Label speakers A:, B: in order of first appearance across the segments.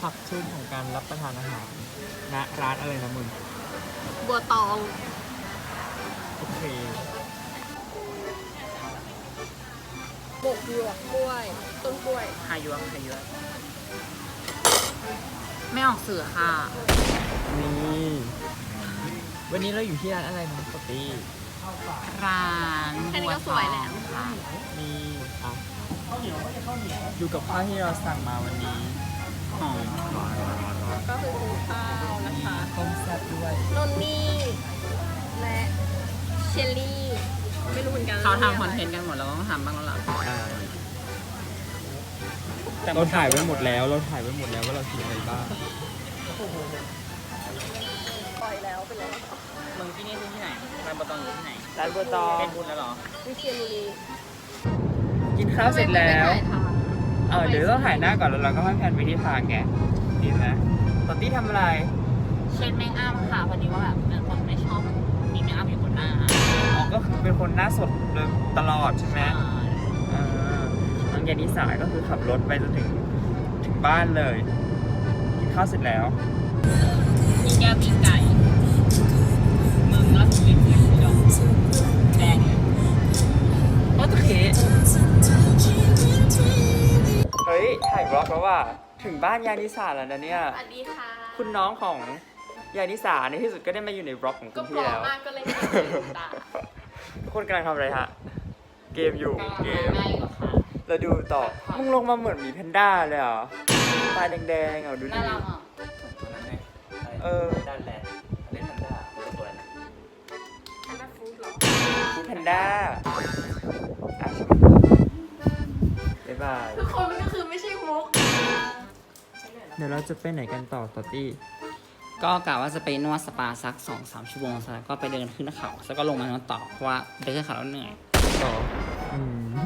A: ผักชุ่มของการรับประทานอาหารณร้านอะไรนะมึง
B: บัวตอง
A: โอเค
B: บกหยวกกล้วย ต้นกล้วย
C: หายวงหายวงไม่ออกเสือค่ะ
A: นี่ วันนี้เราอยู่ที่ร้านอะไรนะปกติ
C: ร้าน
B: แค่นี้ก็สวยแล้ว
C: ค่ะ
A: นี่อะดูกับข้าวที่เราสั่งมาวันนี้
C: หอม
B: ก็คือซื้อข้าวนะคะ
A: ต้มแซ่บด้วย
B: นนนี่และเชลลี่ไม่รู้เหมือนกัน
C: เขาทำคอนเทนต์กันหมดแล้วก็ต้องทำบ้างแล้วล่ะ
A: อ่าเราถ่ายไว้หมดแล้ว เราถ่ายไว้หมดแล้วว่าเรากินอะไรบ้าง
B: ปล่อยแล้วไปแล้ว
C: มึงที่นี่คือที่ไหนร้านบะตองอยู่ที่ไหน
A: ร้านบัวตอง
C: เป็นบุญแล้วหรอ
B: วิเชียรบุรี
A: กินข้าวเสร็จแล้ว เออเดี๋ยวต้องถ่ายหน้าก่อนแล้วเราก็ค่อยแพนไปที่ทางแกดีไหมตอนที่ทำอะไร
C: เช็ดแมงอัพค่ะพอดีว่าแบบเป็นคนไม่ชอบมีแมงอัพอยู่บนหน้า
A: อ๋อก็คือเป็นคนหน้าสดเลยตลอดใช่ไหมเออน้องยานิสาก็คือขับรถไปจนถึงถึงบ้านเลยกินข้าวเสร็จแล้ว
C: มีแก้วปีกไก่ มึงแล้วถึงกินเดียว
A: ยถ่ายบล็อกแล้วว่า ถึงบ้านยานิสาแล้วนะเนี่ย
B: สวัสดีค่ะ
A: คุณน้องของยานิสาในที่สุดก็ได้มาอยู่ในบล็อกของคุ
B: ก็
A: ณ
B: พ
A: พี่
B: ร้อม
A: แล้ว
B: มากก็เลยไม่ได้ตา
A: ทุกคนกำลังทำอะไรฮะ เกมอยู่ เกม
C: ง่ายกว่าค่ะ
A: เราดูต่อมึงลงมาเหมือนหมีแพนด้าเลยเหรอ ตาแดงๆอะดูดิ
C: น่ารักอะ
A: เออ
D: ด้านแลนด์เล่นทันด้าตัวตัวนะ
B: แค่มาฟูดเหรอ
A: ฟูดแพนด้าอะ บ๊ายบาย
B: ทุกคนมันก็คือไม่ใช่มุก
A: เดี๋ยวเราจะไปไหนกันต่อต่อตี้
C: ก็กะว่าจะไปนวดสปาสักสองสามชั่วโมงเสร็จแล้วก็ไปเดินขึ้นเขาแล้วก็ลงมานวดต่อเพราะว่าไปขึ้นเขาแล้วเหนื่อย
A: ต่ออืม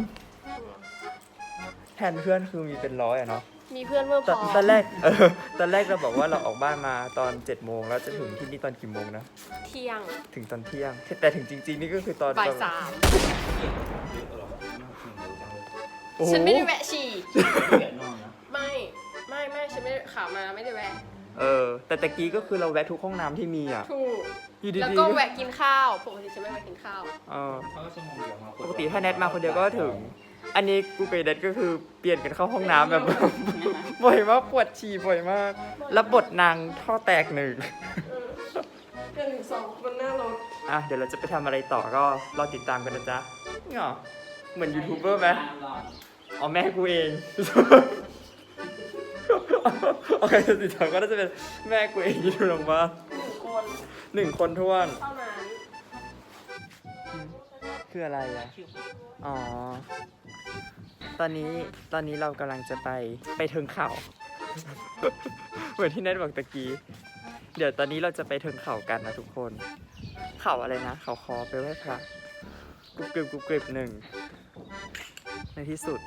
A: แทนเพื่อนคือมีเป็นร้อยอะเนาะ
B: มีเพื่อนเมื่อพ
A: ตอน
B: อ
A: ตอนแรกเออตอนแรกเราบอกว่าเราออกบ้านมาตอน7จ็ดโมงแล้วจะถึงที่นี่ตอนกี่โมงนะ
B: เที่ยง
A: ถึงตอนเที่ยง แต่ถึงจริงๆนี่ก็คือตอน
B: บ่ายสาม
A: โอ้โห
B: ฉันไม่ได้แวะฉี่ไม่ ไม่ไม่ฉันไม่ได้ขามาไม่ได้แวะ
A: เออ แต่ตะกี้ก็คือเราแวะทุกห้องน้ำที่มีอะ
B: ถูก
A: อยู่ดีๆ
B: แล้วก็แวะกินข้าว ปกติฉันไม่แวะกินข้าว
A: เออ
D: เขาก็ชั่วโมงเดียวมา
A: ปกติถ้าแนทมาคนเดียวก็ถึง อันนี้กูกับเนทก็คือเปลี่ยนกันเข้าห้องน้ำแบบ บ่อยมากปวดฉี่บ่อยมาก แล้วบทนางท่อแตกหนึ่ง
B: เรื่องหนึ่งสองบนหน้ารถ
A: อะเดี๋ยวเราจะไปทำอะไรต่อก็รอติดตามกันนะจ๊ะนี่หรอ เหมือนยูทูบเบอร์ไหมอ๋อแม่กูเอง โอเคติดตามก็น่าจะเป็นแม่กูเองที่ดูลงมา
B: หนึ่งคน
A: หนึ่งคนท้วน
B: เท่านั้น
A: คืออะไรอะอ๋อ ตอนนี้ตอนนี้เรากำลังจะไปไปเทิงเขา เหมือนที่เน็ตบอกตะกี้ เดี๋ยวตอนนี้เราจะไปเทิงเขากันนะทุกคน เขาอะไรนะ เขาคอไปไหว้พระกรุบกริบกรุบกริบหนึ่ง ในที่สุด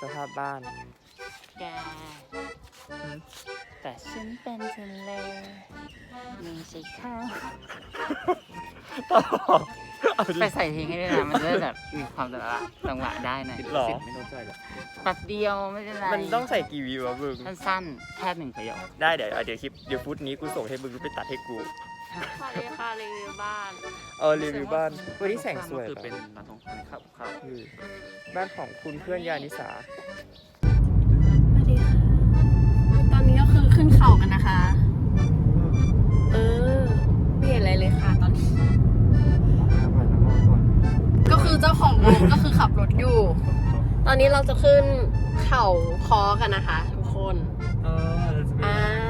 A: สภาพบ้าน
C: แก
A: อืม
C: แต่ฉันเป็นทะเลมีสีขาว
A: ต่อเอาดิ
C: ไปใส่เพลงให้ด้วยนะ มันจะได้แบบมีความแบบว่าจังหวะได้หน่อย
A: หรอ
D: ไม่ต้องใจหรอก
C: แป๊บเดียวไม่เป็นไร
A: มันต้องใส่กี่วิวอะมึง
C: สั้นๆ แค่หนึ่งประโยค
A: ได้เดี๋ยวเดี๋ยวคลิปเดี๋ยวฟุตนี้กูส่งให้มึงไปตัดให้กู
B: สวัสดีค่ะรีวิวบ้าน
A: เออรีวิวบ้านวันนี้แสงสวย
D: คือ
A: ปะ
D: เป็นมาตรงในข้าวข้าว
A: คือบ้านของคุณเพื่อนยานิสา
B: สวัสดีค่ะ ตอนนี้ก็คือขึ้นเขากันนะคะ เออไม่เห็นอะไรเลยค่ะตอนนี้ ก็คือเจ้าของรถก็คือขับรถอยู่ ตอนนี้เราจะขึ้นเขาคอกันนะคะทุกคน
A: เออเราจะไป
B: อ่า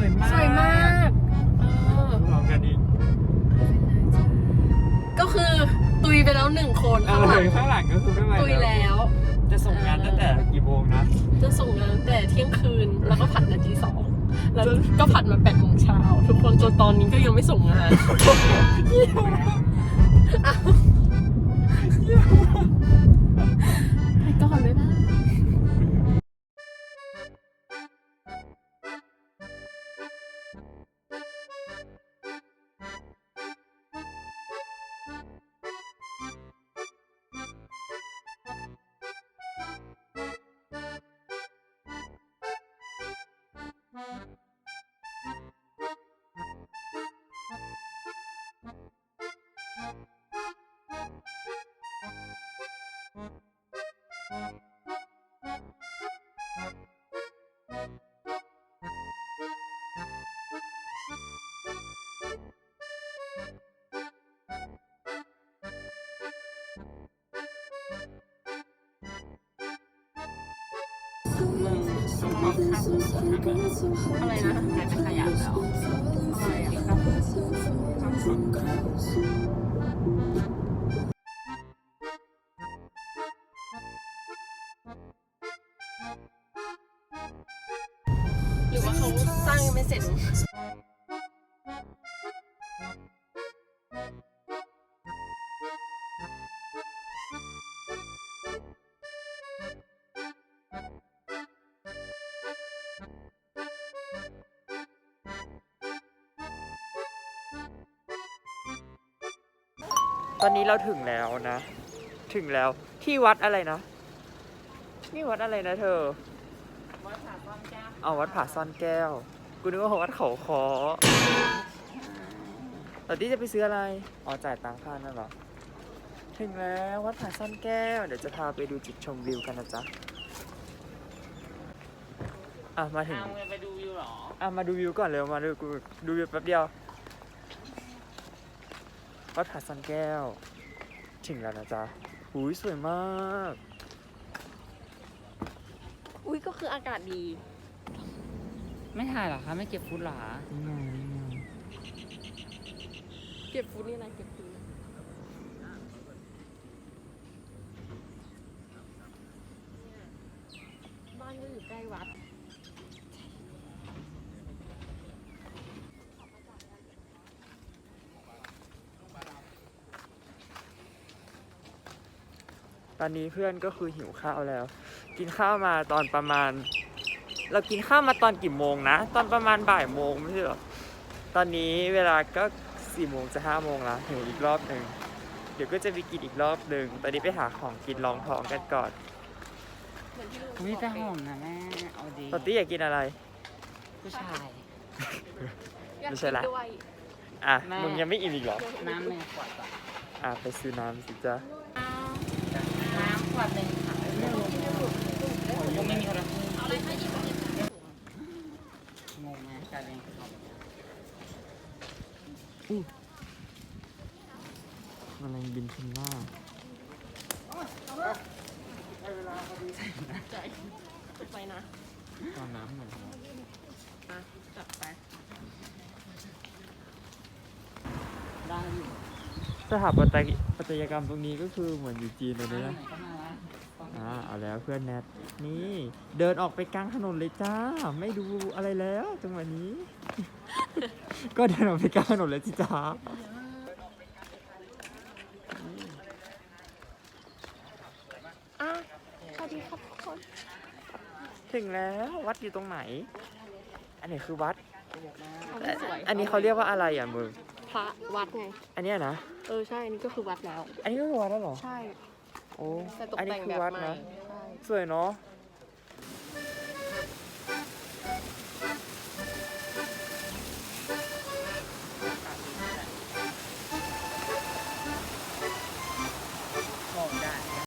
A: วยมาก
B: สวยมากเออ
A: ลองกันอีก
B: ก็คือตุยไปแล้วหนึ่งคน
A: เอ
B: ข้างหลั
A: องข้างหลังก็คือไม่ไหว
B: ตุย
A: แล้ว
B: แล้ว
A: จะส่งงานตั้งแต่กี่โมงนะ
B: จะส่งงานตั้งแต่เที่ยงคืนแล้วก็ผัดนาทีสองแล้วก็ผัดมาแปดโมงเช้าทุกคนจนตอนนี้ก็ยังไม่ส่งงานอ้าวไป
C: ข้าวของคนทำแบบ
B: อะไรนะ
C: กลายเป็นขยะแล้ว
B: อะไรอะ
C: ข้าว
A: ตอนนี้เราถึงแล้วนะ ถึงแล้วที่วัดอะไรนะนี่วัดอะไรนะเธอ
C: วัดผาซ่อนแก้ว
A: เอาวัดผาซ่อนแก้ว กูนึกว่าวัดเขาคอตอนนี้จะไปซื้ออะไร อ๋อจ่ายตังค่านั่นเหรอ ถึงแล้ววัดผาซ่อนแก้ว เดี๋ยวจะพาไปดูจุดชมวิวกันนะจ๊ะ อะมาถึง
C: เอาเงินไปดูวิวเหรอ
A: อะมาดูวิวก่อนเร็วมาดูกูดูวิวแป๊บเดียว วัดผาซ่อนแก้ว ถึงแล้วนะจ๊ะหูยสวยมาก
B: อุ้ยก็คืออากาศดี
C: ไม่ถ่ายหรอคะ ไม่เก็บฟุตหรอ
A: นี่ไงนี่ไง
B: เก็บฟูดนี่อะไรเก็บฟูดบ้านก็อยู่ใกล้วัด
A: ตอนนี้เพื่อนก็คือหิวข้าวแล้ว กินข้าวมาตอนประมาณ เรากินข้าวมาตอนกี่โมงนะ ตอนประมาณบ่ายโมงไม่ใช่เหรอ ตอนนี้เวลาก็สี่โมงจะห้าโมงแล้วหิวอีกรอบหนึ่งเดี๋ยวก็จะไปกินอีกรอบหนึ่งตอนนี้ไปหาของกินรองท้องกันก่อน
B: เหมือนที่ลุง
C: วิ
B: บอก
C: แต่หอมนะแม่ เอาดี
A: ตอนนี้อยากกินอะไร
C: ผู้ชาย
B: อยาก
A: ไม่ใช่ละ
B: กินด้วย
A: อะ
C: แม่
A: มึงยังไม่อิ่มอีกเหรอ
C: น้ำหนึ่งขวดก่อน
A: อะไปซื้อน้ำสิจ๊ะ
C: น้ำขวดหนึ่งค่ะยังไม่มีคนละครึ่งงไหมการเรียนเขา
A: มันอะไรบินขึ้นหน้า
B: ใจไปนะ
A: ตอนน้ำหน่อย
B: อะจัดไป
C: ได้อยู่
A: สถาปัตยปัตยกรรมตรงนี้ก็คือเหมือนอยู่จีนเลย
C: ได้
A: นะ
C: ก็มาละ
A: อ่าเอาแล้วเพื่อนแนทนี่เดินออกไปกลางถนนเลยจ้า ไม่ดูอะไรแล้วจังหวะนี้ ก็เดินออกไปกลางถนนเลยจิจ้า
B: อะสวัสดีครับทุกคน
A: ถึงแล้ววัดอยู่ตรงไหน อันนี้คือวัด
B: เอาที่สวย
A: อันนี้เขาเรียกว่าอะไรอะมึง
B: พระวัดไง
A: อันเนี้ยนะ
B: เออใช่อันนี้ก็คือวัดแล้ว
A: อันนี้ก็คือวัดแล้วเหรอ
B: ใช่
A: โอ้
B: แต่ตก
A: อันนี้
B: แต่ง
A: คื
B: แบ
A: อบวัด
B: ใหม่
A: นะ
B: ใช่
A: สวยเนาะ